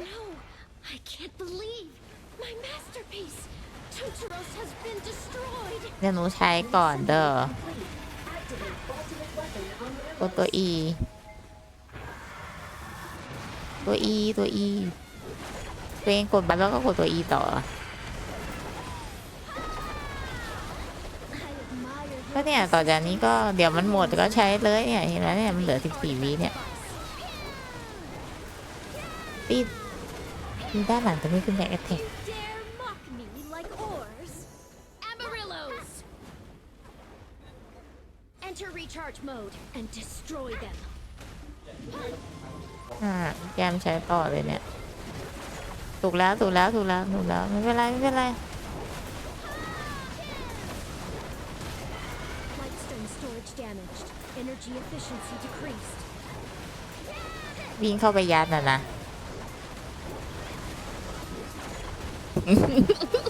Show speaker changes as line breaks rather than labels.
No, I can't believe my masterpiece. Tuturos has been destroyed.
เดี๋ยวหนูใช้ก่อนเด้อกดตัว E ตัว E ตัว E ตัวเองกดไปแล้วก็กดตัว E ต่อ
I admire
ก็เนี่ย ต่อจากนี้ก็เดี๋ยวมันหมดก็ใช้เลยเนี่ยเห็นไหมเนี่ยมันเหลือ 14 วิเนี่ยตีตี ด้านหลังตรงนี้คือแบ็กแอทแทก
You dare mock me like oars? Amarillos! Enter recharge mode and destroy them.
อ่าแกมใช้ต่อเลยเนี่ย ถูกแล้วถูกแล้วถูกแล้วถูกแล้วไม่เป็นไรไม่เป็นไร
Lightstone storage damaged. Energy efficiency decreased.
วิ่งเข้าไปยัดน่ะนะ ハハハハ!